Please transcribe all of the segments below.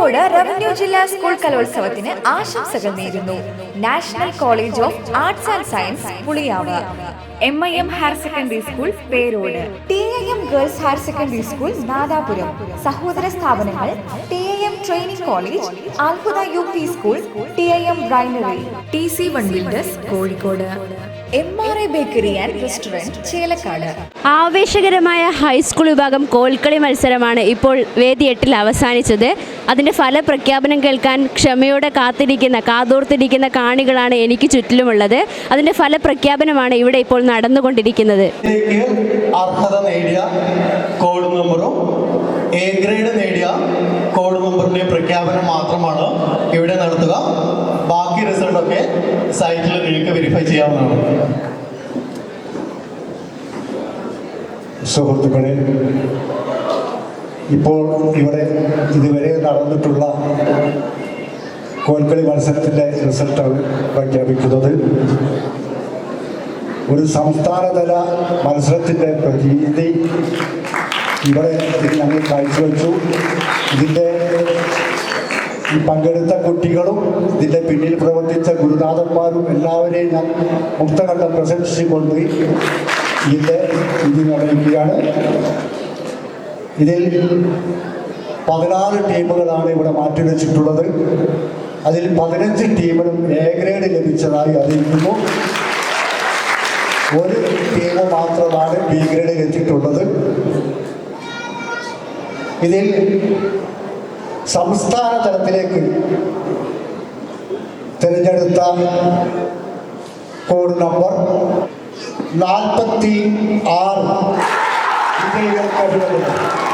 Kozhikode revenue ജില്ലാ school കലോത്സവത്തിന് ആശംസകൾ നേരുന്നു. National college of arts and science Puliyav. M I M higher secondary school പേരോട്. T I M girls higher secondary school Nadapuram. സഹോദര സ്ഥാപനങ്ങൾ T I M training college അത്ഭുത U P school T I M ബ്രൈനറി T C one builders Kozhikode. M R I bakery and restaurant Chelakkad ആവേശകരമായ high school വിഭാഗം കോൽക്കളി മത്സരമാണ് ഇപ്പോൾ വേദി എട്ടിൽ അവസാനിച്ചത്. അതിന്റെ ഫലപ്രഖ്യാപനം കേൾക്കാൻ ക്ഷമയോടെ കാത്തിരിക്കുന്ന കാതോർത്തിരിക്കുന്ന കാണികളാണ് എനിക്ക് ചുറ്റിലുമുള്ളത്. അതിന്റെ ഫലപ്രഖ്യാപനമാണ് ഇവിടെ ഇപ്പോൾ നടന്നുകൊണ്ടിരിക്കുന്നത്. അർഹത നേടിയ എ ഗ്രേഡ് നേടിയ കോഡ് മെമ്പറിന്റെ പ്രഖ്യാപനം മാത്രമാണ് ഇവിടെ നടത്തുക. ബാക്കി റിസൾട്ടൊക്കെ സൈറ്റിൽ നിങ്ങൾക്ക് വെരിഫൈ ചെയ്യാവുന്നതാണ്. സുഹൃത്തുക്കളെ ഇപ്പോൾ ഇവിടെ ഇതുവരെ നടന്നിട്ടുള്ള കോൽക്കളി മത്സരത്തിന്റെ റിസൾട്ടാണ് പ്രഖ്യാപിക്കുന്നത്. ഒരു സംസ്ഥാനതല മത്സരത്തിന്റെ പ്രതീതി ഇവിടെ ഞങ്ങൾ കാഴ്ചവെച്ചു. ഇതിന്റെ ഈ പങ്കെടുത്ത കുട്ടികളും ഇതിന്റെ പിന്നിൽ പ്രവർത്തിച്ച ഗുരുനാഥന്മാരും എല്ലാവരെയും ഞാൻ മുക്തകണ്ഠം പ്രശംസിച്ചുകൊണ്ട് ഇതിന്റെ ഇത് അറിയിക്കുകയാണ് ഇതിൽ പതിനാറ് ടീമുകളാണ് ഇവിടെ മാറ്റിവെച്ചിട്ടുള്ളത് അതിൽ പതിനഞ്ച് ടീമിനും എ ഗ്രേഡ് ലഭിച്ചതായി അറിയിക്കുന്നു. ഒരു ടീം മാത്രമാണ് ബി ഗ്രേഡ് എത്തിയിട്ടുള്ളത് ഇതിൽ സംസ്ഥാന തലത്തിലേക്ക് തിരഞ്ഞെടുത്ത കോഡ് നമ്പർ നാൽപ്പത്തി ആറ്. വിജയികൾക്ക് അഭിനന്ദനം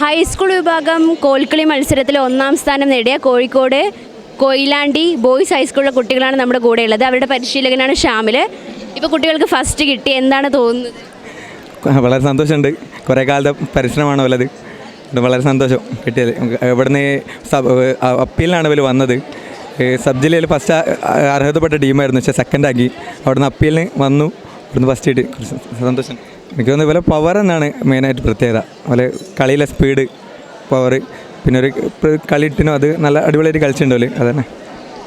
ഹൈസ്കൂൾ വിഭാഗം കോൽക്കളി മത്സരത്തിൽ ഒന്നാം സ്ഥാനം നേടിയ കോഴിക്കോട് കൊയിലാണ്ടി ബോയ്സ് ഹൈസ്കൂളിലെ കുട്ടികളാണ് നമ്മുടെ കൂടെ ഉള്ളത് അവരുടെ പരിശീലകനാണ് ഷാമിൽ. ഇപ്പോൾ കുട്ടികൾക്ക് ഫസ്റ്റ് കിട്ടി. എന്താണ് തോന്നുന്നത്? വളരെ സന്തോഷമുണ്ട്. കുറേ കാലത്തെ പരിശ്രമമാണ് ഉള്ളത് വളരെ സന്തോഷം കിട്ടിയത്. ഇവിടുന്ന് അപ്പീലിനാണ് ഇവർ വന്നത്. സബ് ജില്ലയിൽ ഫസ്റ്റ് അർഹതപ്പെട്ട ടീമായിരുന്നു. പക്ഷേ സെക്കൻഡ് ആക്കി. അവിടുന്ന് അപ്പീലിന് വന്നു. ഇവിടുന്ന് ഫസ്റ്റ് കിട്ടി. സന്തോഷം. എനിക്ക് തോന്നുന്നു ഇവരെ പവർ എന്നാണ് മെയിനായിട്ട് പ്രത്യേകത. അതുപോലെ കളിയിലെ സ്പീഡ് പവർ പിന്നെ ഒരു കളി ഇട്ടിനും അത് നല്ല അടിപൊളിയായിട്ട് കളിച്ചിട്ടുണ്ടല്ലോ അതന്നെ.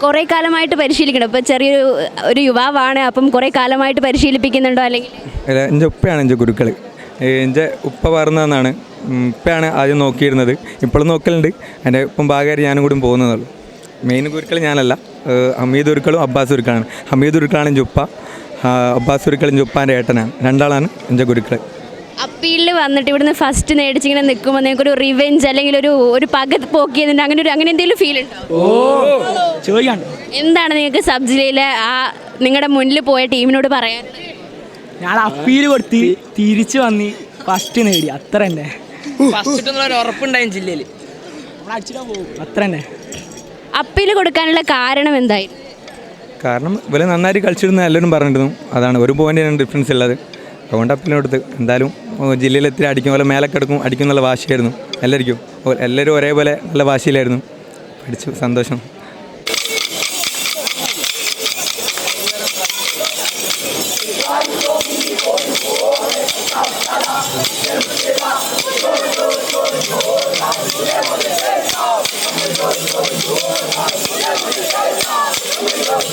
കുറേ കാലമായിട്ട് പരിശീലിക്കണം. ഇപ്പോൾ ചെറിയൊരു ഒരു യുവാവാണ് അപ്പം കുറേ കാലമായിട്ട് പരിശീലിപ്പിക്കുന്നുണ്ടോ അല്ലെങ്കിൽ? അല്ല, എന്റെ ഉപ്പയാണ് എന്റെ ഗുരുക്കൾ എന്റെ ഉപ്പ പറഞ്ഞതെന്നാണ് ഉപ്പയാണ് ആദ്യം നോക്കിയിരുന്നത്. ഇപ്പോഴും നോക്കലുണ്ട്. എന്റെ ഉപ്പം ഭാഗമായിട്ട് ഞാനും കൂടി പോകുന്നതുള്ളൂ മെയിൻ ഗുരുക്കൾ ഞാനല്ല. ഹമീദ് ഗുരുക്കളും അബ്ബാസ് ഗുരുക്കളാണ്. ഹമീദ് ഗുരുക്കളാണ് എന്റെ ഉപ്പ. അബ്ബാസ് ഗുരുക്കൾ എന്റെ ഉപ്പാന്റെ ഏട്ടനാണ്. രണ്ടാളാണ് എന്റെ ഗുരുക്കൾ അപ്പീലിൽ വന്നിട്ട് ഇവിടുന്ന് ഫസ്റ്റ് മേടിച്ച് ഇങ്ങനെ നിൽക്കുമ്പോൾ നിങ്ങൾക്ക് ഒരു റിവെഞ്ച് അല്ലെങ്കിൽ ഒരു ഒരു പക പോക്കിയതിന്റെ അങ്ങനെ ഒരു അങ്ങനെ എന്തെങ്കിലും ഫീൽ ഉണ്ടോ? എന്താണ് നിങ്ങൾക്ക് സബ് ജില്ലയിലെ ആ നിങ്ങളുടെ മുന്നിൽ പോയ ടീമിനോട് പറയാൻ? ഞാൻ അപ്പീൽ കൊടുത്ത് തിരിച്ചു വന്ന് ഫസ്റ്റ് നേടി. അത്ര തന്നെ. ഉറപ്പുണ്ടായി ജില്ലയിൽ നമ്മൾ അടിച്ചിട്ടാ പോകും. അത്ര തന്നെ. അപ്പീൽ കൊടുക്കാനുള്ള കാരണം എന്തായിരുന്നു കാരണം ഇവരെ നന്നായിട്ട് കളിച്ചിരുന്ന എല്ലാവരും പറഞ്ഞിരുന്നു. അതാണ് ഒരു പോയിന്റാണ് ഡിഫറൻസ് ഉള്ളത്. അതുകൊണ്ട് അപ്പിലെടുത്ത് എന്തായാലും ജില്ലയിൽ എത്തിരി അടിക്കും പോലെ മേലൊക്കെ കിടക്കും അടിക്കും എന്നുള്ള വാശിയായിരുന്നു. എല്ലാവർക്കും എല്ലാവരും ഒരേപോലെ നല്ല വാശിയിലായിരുന്നു. പഠിച്ചു സന്തോഷം.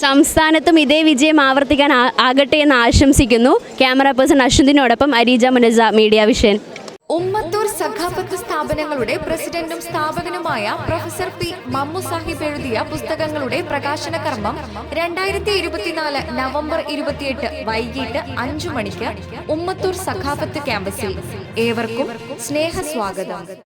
സംസ്ഥാനത്തും ഇതേ വിജയം ആവർത്തിക്കാൻ ആകട്ടെ എന്ന് ആശംസിക്കുന്നു ക്യാമറ പേഴ്സൺ അശ്വന്തിനോടൊപ്പം അരീജ മുനജ മീഡിയ വിഷൻ. ഉമ്മത്തൂർ സഖാഫത്ത് സ്ഥാപനങ്ങളുടെ പ്രസിഡന്റും സ്ഥാപകനുമായ പ്രൊഫസർ പി മമ്മു സാഹിബ് എഴുതിയ പുസ്തകങ്ങളുടെ പ്രകാശന കർമ്മം രണ്ടായിരത്തി ഇരുപത്തിനാല് നവംബർ ഇരുപത്തിയെട്ട് വൈകിട്ട് അഞ്ചു മണിക്ക് ഉമ്മത്തൂർ സഖാഫത്ത് ക്യാമ്പസിൽ. ഏവർക്കും സ്നേഹ സ്വാഗതം